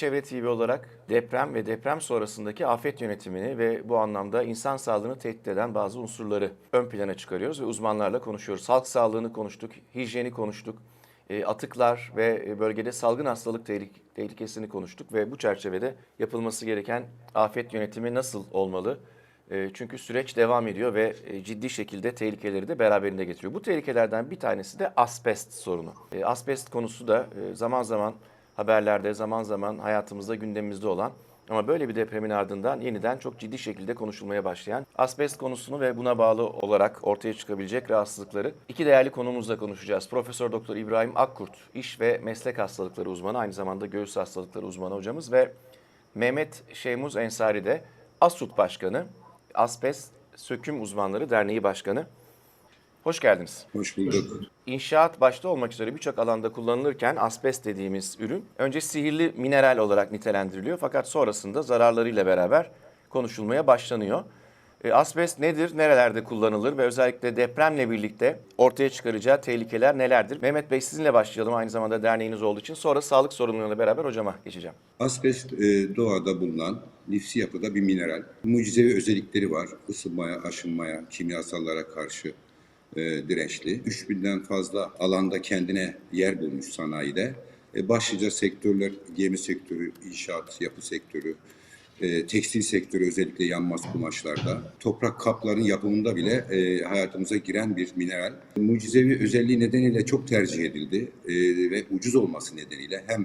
Çevre TV olarak deprem ve deprem sonrasındaki afet yönetimini ve bu anlamda insan sağlığını tehdit eden bazı unsurları ön plana çıkarıyoruz ve uzmanlarla konuşuyoruz. Halk sağlığını konuştuk, hijyeni konuştuk, e, atıklar ve e, bölgede salgın hastalık tehlik- tehlikesini konuştuk ve bu çerçevede yapılması gereken afet yönetimi nasıl olmalı? E, Çünkü süreç devam ediyor ve ciddi şekilde tehlikeleri de beraberinde getiriyor. Bu tehlikelerden bir tanesi de asbest sorunu. Asbest konusu da zaman zaman haberlerde, zaman zaman hayatımızda, gündemimizde olan ama böyle bir depremin ardından yeniden çok ciddi şekilde konuşulmaya başlayan asbest konusunu ve buna bağlı olarak ortaya çıkabilecek rahatsızlıkları iki değerli konuğumuzla konuşacağız. Profesör Doktor İbrahim Akkurt, iş ve meslek hastalıkları uzmanı, aynı zamanda göğüs hastalıkları uzmanı hocamız ve Mehmet Şeymuz Ensari de ASUT Başkanı, Asbest Söküm Uzmanları Derneği Başkanı. Hoş geldiniz. Hoş bulduk. İnşaat başta olmak üzere birçok alanda kullanılırken asbest dediğimiz ürün önce sihirli mineral olarak nitelendiriliyor fakat sonrasında zararlarıyla beraber konuşulmaya başlanıyor. E, asbest nedir, nerelerde kullanılır ve özellikle depremle birlikte ortaya çıkaracağı tehlikeler nelerdir? Mehmet Bey sizinle başlayalım aynı zamanda derneğiniz olduğu için sonra sağlık sorunlarıyla beraber hocama geçeceğim. Asbest e, doğada bulunan nifsi yapıda bir mineral. Mucizevi özellikleri var. Isınmaya, aşınmaya, kimyasallara karşı e, dirençli. 3000'den fazla alanda kendine yer bulmuş sanayide. E, başlıca sektörler gemi sektörü, inşaat, yapı sektörü, e, tekstil sektörü özellikle yanmaz kumaşlarda, toprak kapların yapımında bile e, hayatımıza giren bir mineral. Mucizevi özelliği nedeniyle çok tercih edildi e, ve ucuz olması nedeniyle hem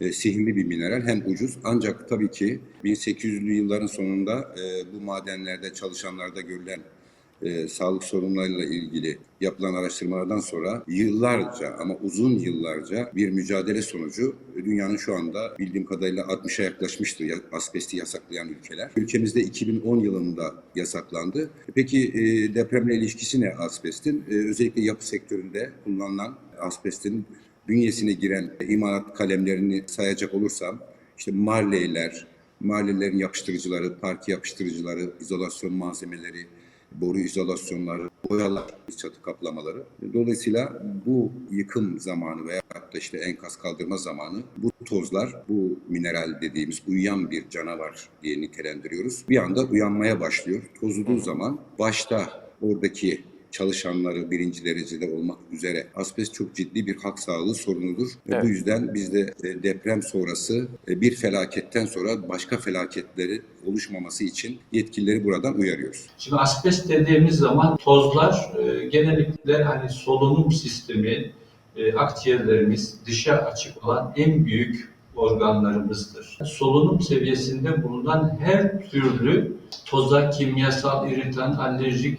e, sihirli bir mineral hem ucuz ancak tabii ki 1800'lü yılların sonunda e, bu madenlerde çalışanlarda görülen e, sağlık sorunlarıyla ilgili yapılan araştırmalardan sonra yıllarca ama uzun yıllarca bir mücadele sonucu e, dünyanın şu anda bildiğim kadarıyla 60'a yaklaşmıştır ya- asbesti yasaklayan ülkeler. Ülkemizde 2010 yılında yasaklandı. Peki e, depremle ilişkisi ne asbestin? E, özellikle yapı sektöründe kullanılan asbestin bünyesine giren imalat kalemlerini sayacak olursam işte marleyler, marleylerin yapıştırıcıları, parke yapıştırıcıları, izolasyon malzemeleri, boru izolasyonları, boyalar, çatı kaplamaları. Dolayısıyla bu yıkım zamanı veya da işte enkaz kaldırma zamanı bu tozlar, bu mineral dediğimiz uyuyan bir canavar diye nitelendiriyoruz. Bir anda uyanmaya başlıyor. Tozulduğu zaman başta oradaki çalışanları birinci derecede olmak üzere asbest çok ciddi bir halk sağlığı sorunudur. Ve Evet. bu yüzden biz de e, deprem sonrası e, bir felaketten sonra başka felaketleri oluşmaması için yetkilileri buradan uyarıyoruz. Şimdi asbest dediğimiz zaman tozlar e, genellikle hani solunum sistemi, akciğerlerimiz dışa açık olan en büyük organlarımızdır. Solunum seviyesinde bulunan her türlü toza, kimyasal, iritan, alerjik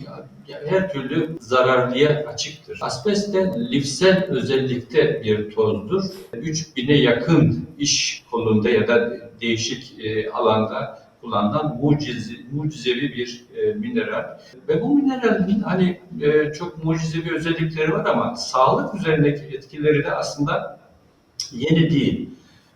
her türlü zararlıya açıktır. Asbest de lifsel özellikte bir tozdur. 3000'e yakın iş kolunda ya da değişik e, alanda kullanılan mucize, mucizevi bir e, mineral. Ve bu mineralin hani e, çok mucizevi özellikleri var ama sağlık üzerindeki etkileri de aslında yeni değil.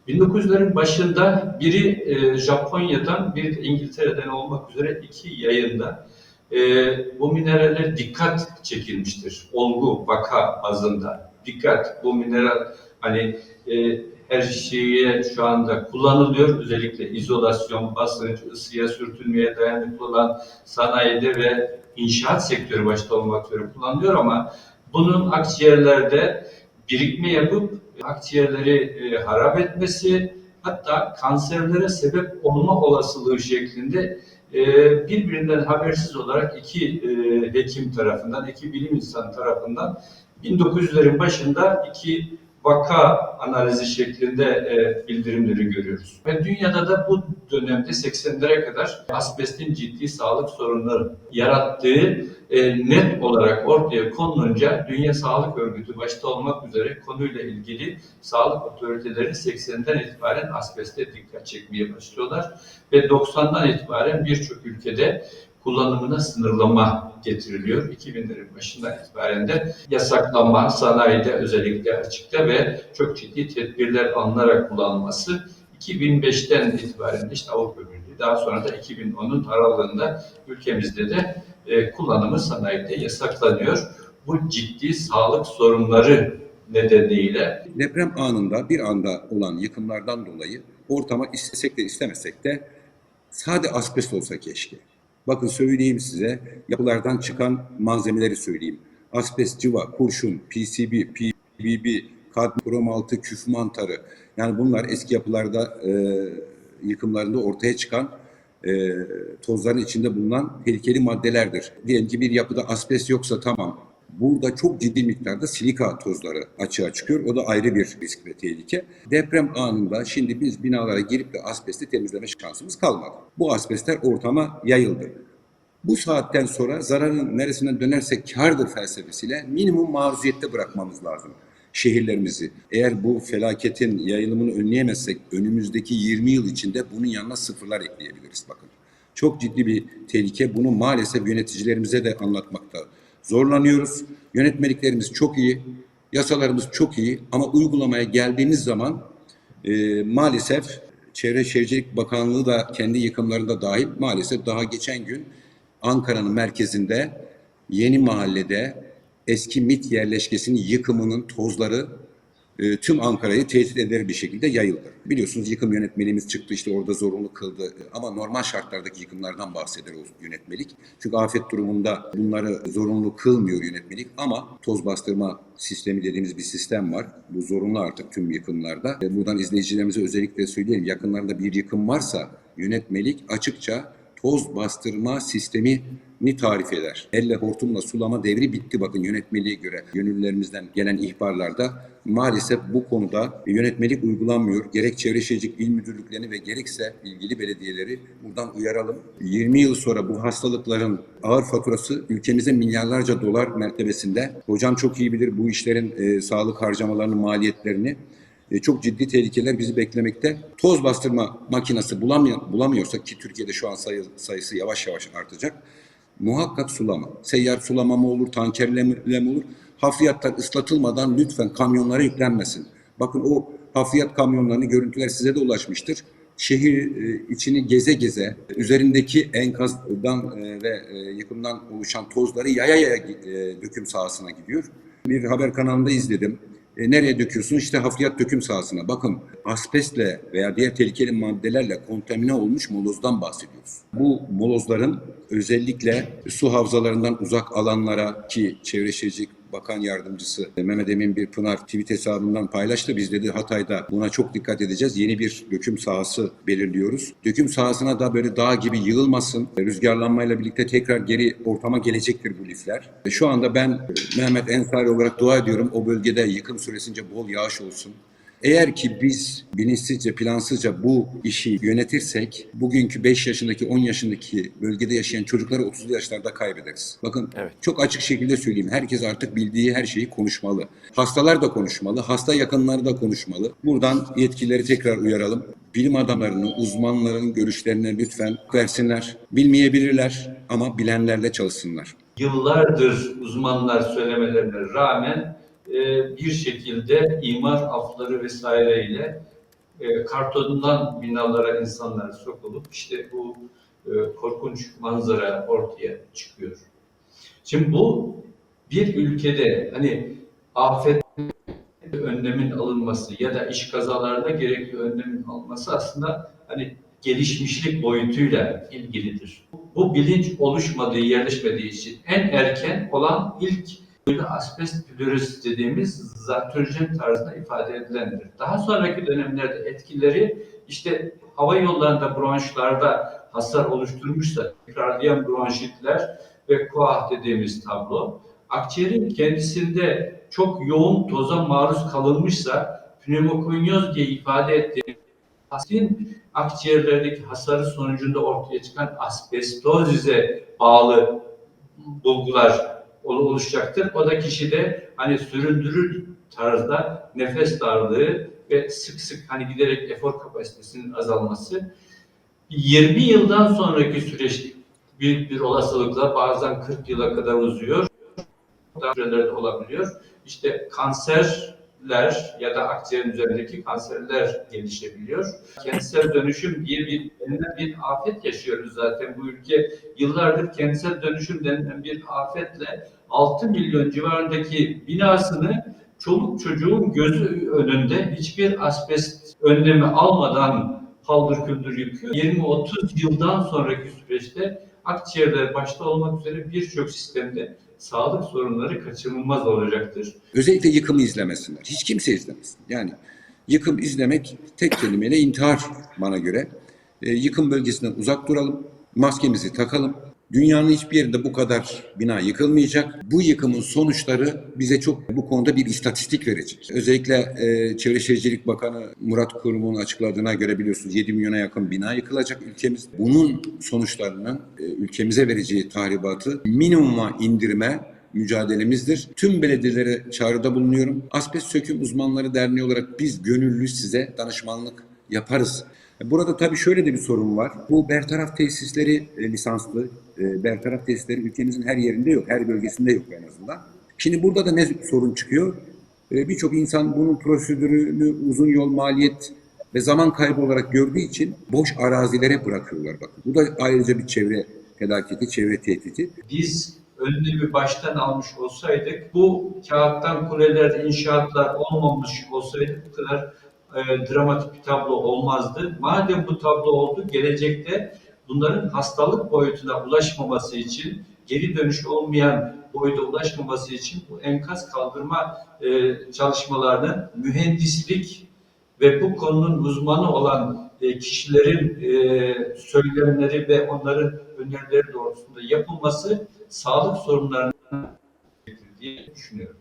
1900'lerin başında biri Japonya'dan, biri de İngiltere'den olmak üzere iki yayında e, bu minerale dikkat çekilmiştir. Olgu, vaka bazında. Dikkat, bu mineral hani e, her şeye şu anda kullanılıyor. Özellikle izolasyon, basınç, ısıya sürtünmeye dayanıklı olan sanayide ve inşaat sektörü başta olmak üzere kullanılıyor ama bunun akciğerlerde birikme yapıp akciğerleri e, harap etmesi hatta kanserlere sebep olma olasılığı şeklinde birbirinden habersiz olarak iki e, hekim tarafından, iki bilim insanı tarafından 1900'lerin başında iki vaka analizi şeklinde e, bildirimleri görüyoruz. Ve dünyada da bu dönemde 80'lere kadar asbestin ciddi sağlık sorunları yarattığı e, net olarak ortaya konulunca Dünya Sağlık Örgütü başta olmak üzere konuyla ilgili sağlık otoriteleri 80'den itibaren asbeste dikkat çekmeye başlıyorlar ve 90'dan itibaren birçok ülkede kullanımına sınırlama getiriliyor. 2000'lerin başından itibaren de yasaklanma sanayide özellikle açıkta ve çok ciddi tedbirler alınarak kullanılması 2005'ten itibaren işte Avrupa Birliği daha sonra da 2010'un aralığında ülkemizde de e, kullanımı sanayide yasaklanıyor. Bu ciddi sağlık sorunları nedeniyle Deprem anında bir anda olan yıkımlardan dolayı ortama istesek de istemesek de sade asbest olsa keşke. Bakın söyleyeyim size yapılardan çıkan malzemeleri söyleyeyim. Asbest, civa, kurşun, PCB, PBB, kadmiyum, krom altı, küf mantarı. Yani bunlar eski yapılarda e, yıkımlarında ortaya çıkan e, tozların içinde bulunan tehlikeli maddelerdir. Diyelim ki bir yapıda asbest yoksa tamam. Burada çok ciddi miktarda silika tozları açığa çıkıyor. O da ayrı bir risk ve tehlike. Deprem anında şimdi biz binalara girip de asbesti temizleme şansımız kalmadı. Bu asbestler ortama yayıldı. Bu saatten sonra zararın neresinden dönersek kardır felsefesiyle minimum maruziyette bırakmamız lazım şehirlerimizi. Eğer bu felaketin yayılımını önleyemezsek önümüzdeki 20 yıl içinde bunun yanına sıfırlar ekleyebiliriz bakın. Çok ciddi bir tehlike. Bunu maalesef yöneticilerimize de anlatmakta zorlanıyoruz. Yönetmeliklerimiz çok iyi, yasalarımız çok iyi ama uygulamaya geldiğimiz zaman e, maalesef Çevre Şehircilik Bakanlığı da kendi yıkımlarında dahil maalesef daha geçen gün Ankara'nın merkezinde Yeni Mahalle'de eski MIT yerleşkesinin yıkımının tozları tüm Ankara'yı tehdit eder bir şekilde yayıldı. Biliyorsunuz yıkım yönetmeliğimiz çıktı işte orada zorunlu kıldı ama normal şartlardaki yıkımlardan bahseder o yönetmelik. Çünkü afet durumunda bunları zorunlu kılmıyor yönetmelik ama toz bastırma sistemi dediğimiz bir sistem var. Bu zorunlu artık tüm yıkımlarda. E, Buradan izleyicilerimize özellikle söyleyelim yakınlarında bir yıkım varsa yönetmelik açıkça toz bastırma sistemini tarif eder. Elle hortumla sulama devri bitti bakın yönetmeliğe göre gönüllülerimizden gelen ihbarlarda maalesef bu konuda yönetmelik uygulanmıyor. Gerek Çevre Şehircilik İl Müdürlüklerini ve gerekse ilgili belediyeleri buradan uyaralım. 20 yıl sonra bu hastalıkların ağır faturası ülkemize milyarlarca dolar mertebesinde. Hocam çok iyi bilir bu işlerin e, sağlık harcamalarının maliyetlerini. E, çok ciddi tehlikeler bizi beklemekte. Toz bastırma makinesi bulamıyor, bulamıyorsak ki Türkiye'de şu an sayı, sayısı yavaş yavaş artacak. Muhakkak sulama. Seyyar sulama mı olur, tankerle mi olur? Hafriyatlar ıslatılmadan lütfen kamyonlara yüklenmesin. Bakın o hafriyat kamyonlarının görüntüler size de ulaşmıştır. Şehir e, içini geze geze üzerindeki enkazdan e, ve yıkımdan oluşan tozları yaya yaya döküm sahasına gidiyor. Bir haber kanalında izledim. E, nereye döküyorsun? İşte hafriyat döküm sahasına. Bakın asbestle veya diğer tehlikeli maddelerle kontamine olmuş molozdan bahsediyoruz. Bu molozların özellikle su havzalarından uzak alanlara ki Çevre Şehircilik Bakan Yardımcısı Mehmet Emin bir Pınar tweet hesabından paylaştı. Biz dedi Hatay'da buna çok dikkat edeceğiz. Yeni bir döküm sahası belirliyoruz. Döküm sahasına da böyle dağ gibi yığılmasın. Rüzgarlanmayla birlikte tekrar geri ortama gelecektir bu lifler. Şu anda ben Mehmet Ensari olarak dua ediyorum. O bölgede yıkım süresince bol yağış olsun. Eğer ki biz bilinçsizce, plansızca bu işi yönetirsek bugünkü 5 yaşındaki, 10 yaşındaki bölgede yaşayan çocukları 30 yaşlarda kaybederiz. Bakın Evet. çok açık şekilde söyleyeyim. Herkes artık bildiği her şeyi konuşmalı. Hastalar da konuşmalı, hasta yakınları da konuşmalı. Buradan yetkilileri tekrar uyaralım. Bilim adamlarını, uzmanların görüşlerine lütfen versinler. Bilmeyebilirler ama bilenlerle çalışsınlar. Yıllardır uzmanlar söylemelerine rağmen e, bir şekilde imar afları vesaireyle e, kartondan binalara insanlar sokulup işte bu e, korkunç manzara ortaya çıkıyor. Şimdi bu bir ülkede hani afet önlemin alınması ya da iş kazalarda gerekli önlemin alınması aslında hani gelişmişlik boyutuyla ilgilidir. Bu bilinç oluşmadığı, yerleşmediği için en erken olan ilk asbest floresi dediğimiz zatürjen tarzında ifade edilendir. Daha sonraki dönemlerde etkileri işte hava yollarında bronşlarda hasar oluşturmuşsa tekrarlayan bronşitler ve koah dediğimiz tablo akciğerin kendisinde çok yoğun toza maruz kalınmışsa pneumokonyoz diye ifade ettiği asbestin akciğerlerdeki hasarı sonucunda ortaya çıkan asbestozize bağlı bulgular oluşacaktır. O da kişide hani süründürür tarzda nefes darlığı ve sık sık hani giderek efor kapasitesinin azalması 20 yıldan sonraki süreç büyük bir olasılıkla bazen 40 yıla kadar uzuyor. Daha sürelerde olabiliyor. İşte kanserler ya da akciğerin üzerindeki kanserler gelişebiliyor. Kentsel dönüşüm diye bir denilen bir afet yaşıyoruz zaten bu ülke. Yıllardır kentsel dönüşüm denilen bir afetle 6 milyon civarındaki binasını çoluk çocuğun gözü önünde hiçbir asbest önlemi almadan paldır küldür yıkıyor. 20-30 yıldan sonraki süreçte akciğerler başta olmak üzere birçok sistemde sağlık sorunları kaçınılmaz olacaktır. Özellikle yıkımı izlemesinler. Hiç kimse izlemesin. Yani yıkım izlemek tek kelimeyle intihar bana göre. E, yıkım bölgesinden uzak duralım. Maskemizi takalım. Dünyanın hiçbir yerinde bu kadar bina yıkılmayacak. Bu yıkımın sonuçları bize çok bu konuda bir istatistik verecek. Özellikle e, Çevre Şehircilik Bakanı Murat Kurum'un açıkladığına göre biliyorsunuz 7 milyona yakın bina yıkılacak ülkemizde. Bunun sonuçlarının e, ülkemize vereceği tahribatı minimuma indirme mücadelemizdir. Tüm belediyelere çağrıda bulunuyorum. Asbest Söküm Uzmanları Derneği olarak biz gönüllü size danışmanlık yaparız. Burada tabii şöyle de bir sorun var. Bu bertaraf tesisleri e, lisanslı, e, bertaraf tesisleri ülkemizin her yerinde yok, her bölgesinde yok en azından. Şimdi burada da ne sorun çıkıyor? E, Birçok insan bunun prosedürünü uzun yol maliyet ve zaman kaybı olarak gördüğü için boş arazilere bırakıyorlar. Bakın bu da ayrıca bir çevre felaketi, çevre tehdidi. Biz önlemi baştan almış olsaydık, bu kağıttan kuleler, inşaatlar olmamış olsaydı bu kadar e, dramatik bir tablo olmazdı. Madem bu tablo oldu, gelecekte bunların hastalık boyutuna ulaşmaması için, geri dönüş olmayan boyuta ulaşmaması için bu enkaz kaldırma e, çalışmalarının mühendislik ve bu konunun uzmanı olan e, kişilerin e, söylemleri ve onların önerileri doğrultusunda yapılması sağlık sorunlarını diye düşünüyorum.